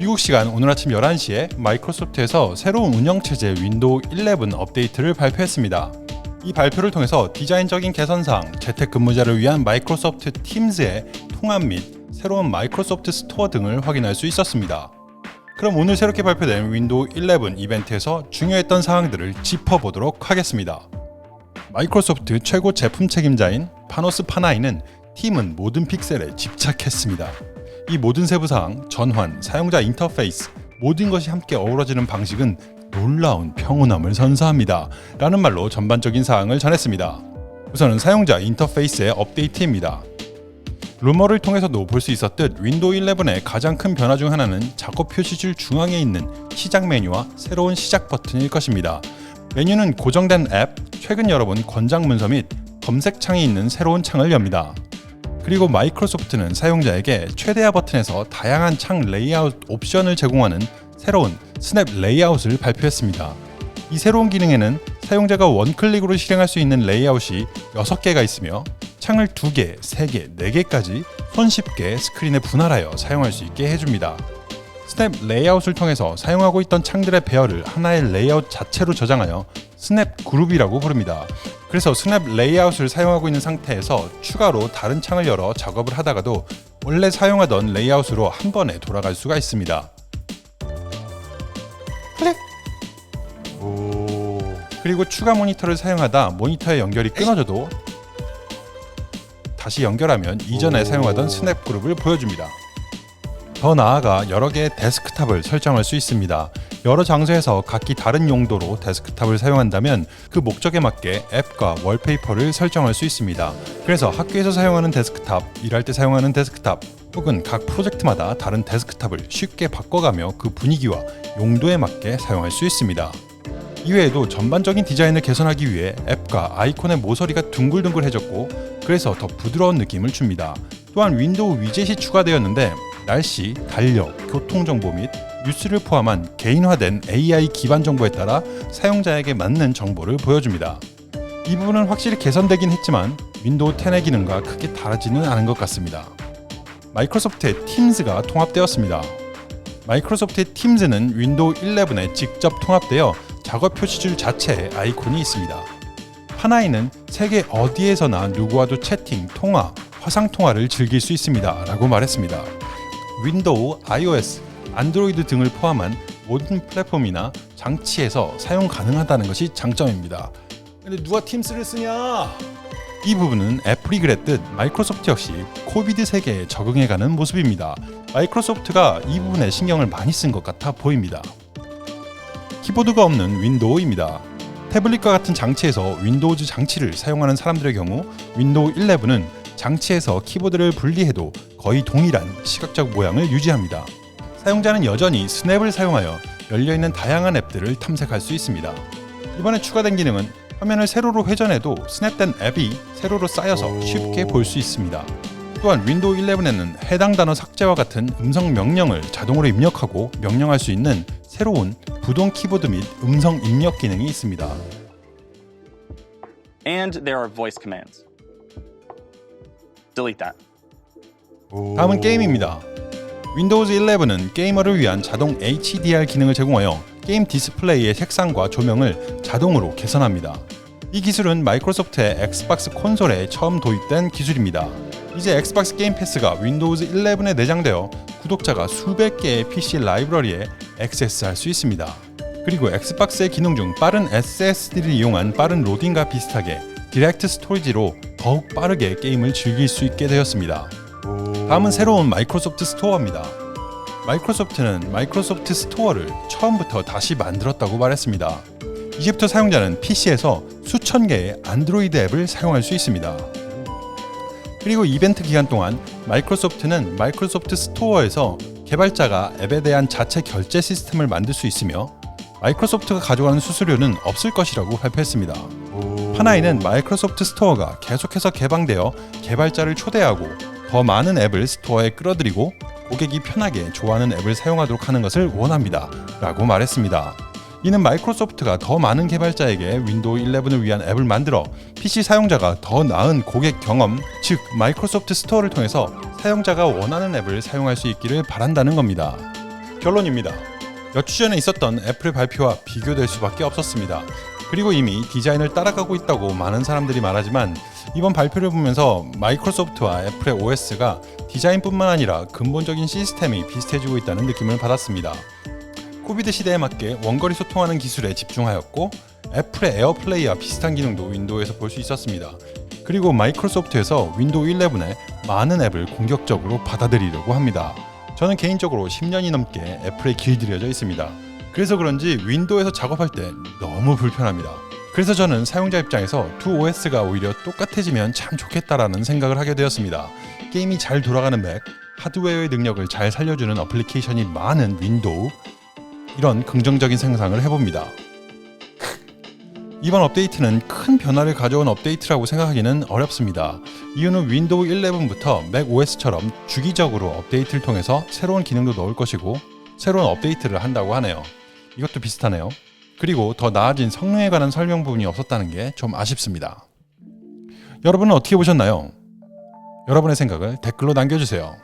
미국 시간 오늘 아침 11시에 마이크로소프트에서 새로운 운영체제 윈도우 11 업데이트를 발표했습니다. 이 발표를 통해서 디자인적인 개선사항, 재택근무자를 위한 마이크로소프트 팀즈의 통합 및 새로운 마이크로소프트 스토어 등을 확인할 수 있었습니다. 그럼 오늘 새롭게 발표된 윈도우 11 이벤트에서 중요했던 사항들을 짚어보도록 하겠습니다. 마이크로소프트 최고 제품 책임자인 파노스 파나이는 팀은 모든 픽셀에 집착했습니다. 이 모든 세부 사항, 전환, 사용자 인터페이스 모든 것이 함께 어우러지는 방식은 놀라운 평온함을 선사합니다. 라는 말로 전반적인 사항을 전했습니다. 우선은 사용자 인터페이스의 업데이트입니다. 루머를 통해서도 볼 수 있었듯 윈도우 11의 가장 큰 변화 중 하나는 작업 표시줄 중앙에 있는 시작 메뉴와 새로운 시작 버튼일 것입니다. 메뉴는 고정된 앱, 최근 열어본 권장 문서 및 검색 창이 있는 새로운 창을 엽니다. 그리고 마이크로소프트는 사용자에게 최대화 버튼에서 다양한 창 레이아웃 옵션을 제공하는 새로운 스냅 레이아웃을 발표했습니다. 이 새로운 기능에는 사용자가 원클릭으로 실행할 수 있는 레이아웃이 6개가 있으며 창을 2개, 3개, 4개까지 손쉽게 스크린에 분할하여 사용할 수 있게 해줍니다. 스냅 레이아웃을 통해서 사용하고 있던 창들의 배열을 하나의 레이아웃 자체로 저장하여 스냅 그룹이라고 부릅니다. 그래서 스냅 레이아웃을 사용하고 있는 상태에서 추가로 다른 창을 열어 작업을 하다가도 원래 사용하던 레이아웃으로 한 번에 돌아갈 수가 있습니다. 클릭! 오. 그리고 추가 모니터를 사용하다 모니터의 연결이 끊어져도 다시 연결하면 이전에 오. 사용하던 스냅 그룹을 보여줍니다. 더 나아가 여러 개의 데스크탑을 설정할 수 있습니다. 여러 장소에서 각기 다른 용도로 데스크탑을 사용한다면 그 목적에 맞게 앱과 월페이퍼를 설정할 수 있습니다. 그래서 학교에서 사용하는 데스크탑, 일할 때 사용하는 데스크탑, 혹은 각 프로젝트마다 다른 데스크탑을 쉽게 바꿔가며 그 분위기와 용도에 맞게 사용할 수 있습니다. 이외에도 전반적인 디자인을 개선하기 위해 앱과 아이콘의 모서리가 둥글둥글해졌고 그래서 더 부드러운 느낌을 줍니다. 또한 윈도우 위젯이 추가되었는데 날씨, 달력, 교통 정보 및 뉴스를 포함한 개인화된 AI 기반 정보에 따라 사용자에게 맞는 정보를 보여줍니다. 이 부분은 확실히 개선되긴 했지만 윈도우 10의 기능과 크게 다르지는 않은 것 같습니다. 마이크로소프트의 팀즈가 통합되었습니다. 마이크로소프트의 팀즈는 윈도우 11에 직접 통합되어 작업 표시줄 자체에 아이콘이 있습니다. 하나이는 세계 어디에서나 누구와도 채팅, 통화, 화상 통화를 즐길 수 있습니다. 라고 말했습니다. 윈도우, iOS, 안드로이드 등을 포함한 모든 플랫폼이나 장치에서 사용 가능하다는 것이 장점입니다. 근데 누가 팀스를 쓰냐? 이 부분은 애플이 그랬듯 마이크로소프트 역시 코비드 세계에 적응해가는 모습입니다. 마이크로소프트가 이 부분에 신경을 많이 쓴 것 같아 보입니다. 키보드가 없는 윈도우입니다. 태블릿과 같은 장치에서 윈도우즈 장치를 사용하는 사람들의 경우 윈도우 11은 장치에서 키보드를 분리해도 거의 동일한 시각적 모양을 유지합니다. 사용자는 여전히 스냅을 사용하여 열려있는 다양한 앱들을 탐색할 수 있습니다. 이번에 추가된 기능은 화면을 세로로 회전해도 스냅된 앱이 세로로 쌓여서 오. 쉽게 볼 수 있습니다. 또한 윈도우 11에는 해당 단어 삭제와 같은 음성 명령을 자동으로 입력하고 명령할 수 있는 새로운 부동 키보드 및 음성 입력 기능이 있습니다. And there are voice commands. Delete that. 다음은 게임입니다. 윈도우즈 11은 게이머를 위한 자동 HDR 기능을 제공하여 게임 디스플레이의 색상과 조명을 자동으로 개선합니다. 이 기술은 마이크로소프트의 엑스박스 콘솔에 처음 도입된 기술입니다. 이제 엑스박스 게임 패스가 윈도우즈 11에 내장되어 구독자가 수백 개의 PC 라이브러리에 액세스할 수 있습니다. 그리고 엑스박스의 기능 중 빠른 SSD를 이용한 빠른 로딩과 비슷하게 디렉트 스토리지로 더욱 빠르게 게임을 즐길 수 있게 되었습니다. 다음은 새로운 마이크로소프트 스토어입니다. 마이크로소프트는 마이크로소프트 스토어를 처음부터 다시 만들었다고 말했습니다. 이제부터 사용자는 PC에서 수천 개의 안드로이드 앱을 사용할 수 있습니다. 그리고 이벤트 기간 동안 마이크로소프트는 마이크로소프트 스토어에서 개발자가 앱에 대한 자체 결제 시스템을 만들 수 있으며 마이크로소프트가 가져가는 수수료는 없을 것이라고 발표했습니다. 하나이는 마이크로소프트 스토어가 계속해서 개방되어 개발자를 초대하고 더 많은 앱을 스토어에 끌어들이고 고객이 편하게 좋아하는 앱을 사용하도록 하는 것을 원합니다. 라고 말했습니다. 이는 마이크로소프트가 더 많은 개발자에게 윈도우 11을 위한 앱을 만들어 PC 사용자가 더 나은 고객 경험, 즉 마이크로소프트 스토어를 통해서 사용자가 원하는 앱을 사용할 수 있기를 바란다는 겁니다. 결론입니다. 몇 주 전에 있었던 애플의 발표와 비교될 수밖에 없었습니다. 그리고 이미 디자인을 따라가고 있다고 많은 사람들이 말하지만 이번 발표를 보면서 마이크로소프트와 애플의 OS가 디자인뿐만 아니라 근본적인 시스템이 비슷해지고 있다는 느낌을 받았습니다. 코비드 시대에 맞게 원거리 소통하는 기술에 집중하였고 애플의 에어플레이와 비슷한 기능도 윈도우에서 볼 수 있었습니다. 그리고 마이크로소프트에서 윈도우 11에 많은 앱을 공격적으로 받아들이려고 합니다. 저는 개인적으로 10년이 넘게 애플에 길들여져 있습니다. 그래서 그런지 윈도우에서 작업할 때 너무 불편합니다. 그래서 저는 사용자 입장에서 두 OS가 오히려 똑같아지면 참 좋겠다라는 생각을 하게 되었습니다. 게임이 잘 돌아가는 맥, 하드웨어의 능력을 잘 살려주는 어플리케이션이 많은 윈도우, 이런 긍정적인 상상을 해봅니다. 이번 업데이트는 큰 변화를 가져온 업데이트라고 생각하기는 어렵습니다. 이유는 윈도우 11부터 맥 OS처럼 주기적으로 업데이트를 통해서 새로운 기능도 넣을 것이고 새로운 업데이트를 한다고 하네요. 이것도 비슷하네요. 그리고 더 나아진 성능에 관한 설명 부분이 없었다는 게 좀 아쉽습니다. 여러분은 어떻게 보셨나요? 여러분의 생각을 댓글로 남겨주세요.